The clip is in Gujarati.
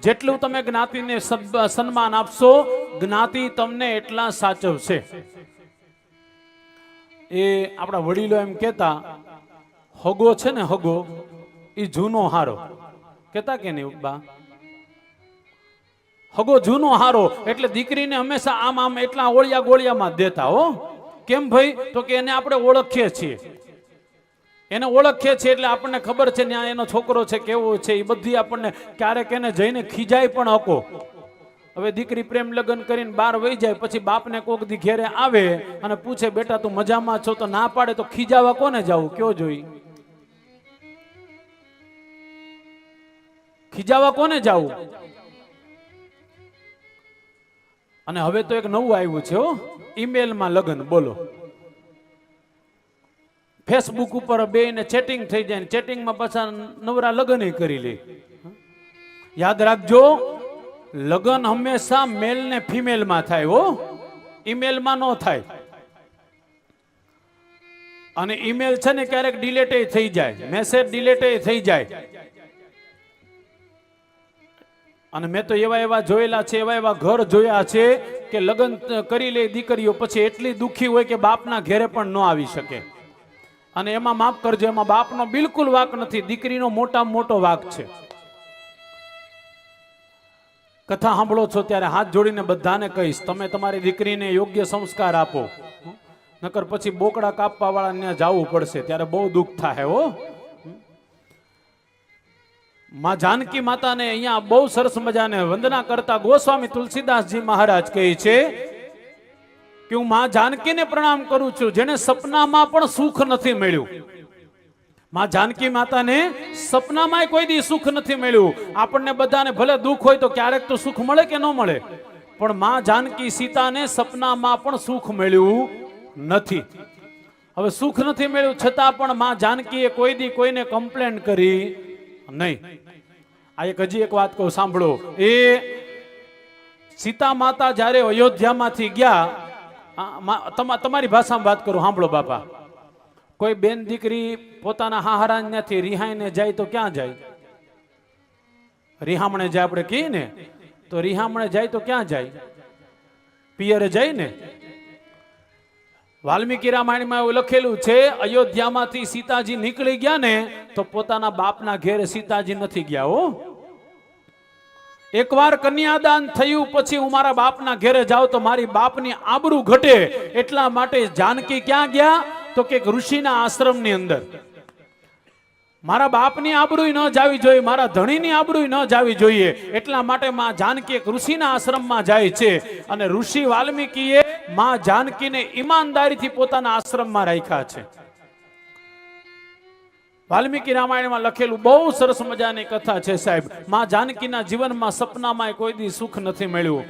જેટલું તમે જ્ઞાતિને સન્માન આપશો, જ્ઞાતિ તમને એટલા સાચવશે. એ આપણા વડીલો એમ કહેતા, હગો છે ને હગો એ જૂનો હારો. કહેતા કે નહીં બા હગો જૂનો હારો, એટલે દીકરીને હંમેશા આમ આમ એટલા ઓળિયા ગોળિયામાં દેતા હો. કેમ ભાઈ? તો કે એને આપણે ઓળખીએ છીએ. એને ઓળખીએ છીએ એટલે આપણને ખબર છે ત્યાં એનો છોકરો છે, કેવો છે, એ બધી આપણને ક્યારેક એને જઈને ખીજાય પણ હકો. હવે દીકરી પ્રેમ લગ્ન કરીને બહાર વહી જાય, પછી બાપને કોક દી ઘેરે આવે અને પૂછે, બેટા, તું મજામાં છો? તો ના પાડે તો ખીજાવા કોને જવું કયો જોઈ? ખીજાવા કોને જાવું અને હવે તો એક નવું આવ્યું છે હો. ઈમેલમાં લગ્ન, બોલો. ફેસબુક ઉપર બે ને ચેટિંગ થઈ જાય ચેટિંગમાં પાછા નવરા લગ્ન કરી લે. યાદ રાખજો, લગ્ન હંમેશા મેલ ને ફિમેલમાં થાય હો. ઈમેલમાં ન થાય. અને ઈમેલ છે ને ક્યારેક ડિલેટ થઈ જાય મેસેજ ડિલેટ થઈ જાય. અને મેં તો એવા એવા જોયેલા છે, એવા એવા ઘર જોયા છે કે લગ્ન કરી લે દીકરીઓ, પછી એટલી દુખી હોય કે બાપના ઘેરે પણ ન આવી શકે. અને એમાં માફ કરજો, એમાં બાપનો બિલકુલ વાક નથી, દીકરીનો મોટા મોટો વાક છે. કથા સાંભળો છો ત્યારે હાથ જોડીને બધાને કહીશ, તમે તમારી દીકરીને યોગ્ય સંસ્કાર આપો. નકર પછી બોકડા કાપવા વાળા ત્યાં જવું પડશે, ત્યારે બહુ દુઃખ થાય, હો. માં જાનકી માતાને અહીંયા બહુ સરસ મજાને વંદના કરતા ગોસ્વામી તુલસીદાસજી મહારાજ કહે છે કે હું માં જાનકીને પ્રણામ કરું છું જેને સપનામાં પણ સુખ નથી મળ્યું. માં જાનકી માતાને સપનામાં કોઈ દી સુખ નથી મળ્યું. આપણને બધાને ભલે દુઃખ હોય તો ક્યારેક તો સુખ મળે કે ન મળે. પણ માં જાનકી સીતાને સપનામાં પણ સુખ મળ્યું નથી. હવે સુખ નથી મળ્યું છતાં પણ માં જાનકીએ કોઈ દી કોઈને કમ્પ્લેન કરી નહીં. આ એક હજી એક વાત કહું, સાંભળો. એ સીતા માતા જ્યારે અયોધ્યામાંથી ગયા તમારી ભાષામાં વાત કરું, સાંભળો બાપા. કોઈ બેન દીકરી પોતાના હાહારા નથી રિહાઈને જાય તો ક્યાં જાય? રિહામણે જાય આપણે કહીએ ને, તો રિહામણે જાય તો ક્યાં જાય? પિયરે જાય ને. વાલ્મીકી રામાયણમાં એવું લખેલું છે, અયોધ્યામાંથી સીતાજી નીકળી ગયા ને, તો પોતાના બાપના ઘેરે સીતાજી નથી ગયા, હો. એકવાર કન્યાદાન થયું, પછી હું મારા બાપના ઘેરે જાઉં તો મારી બાપની આબરૂ ઘટે એટલા માટે જાનકી ક્યાં ગયા? તો કે ઋષિના આશ્રમની અંદર. મારા બાપની આબરૂ ન જાવી જોઈએ, મારા ધણીની આબરૂ ન જાવી જોઈએ, એટલા માટે માં જાનકી એક ઋષિના આશ્રમમાં જાય છે અને ઋષિ વાલ્મીકીએ માં જાનકીને ઈમાનદારીથી પોતાના આશ્રમમાં રાખ્યા છે. વાલ્મીકી રામાયણમાં લખેલું બહુ સરસ મજાની કથા છે સાહેબ. માં જાનકીના જીવનમાં સપનામાં કોઈ દી સુખ નથી મળ્યું.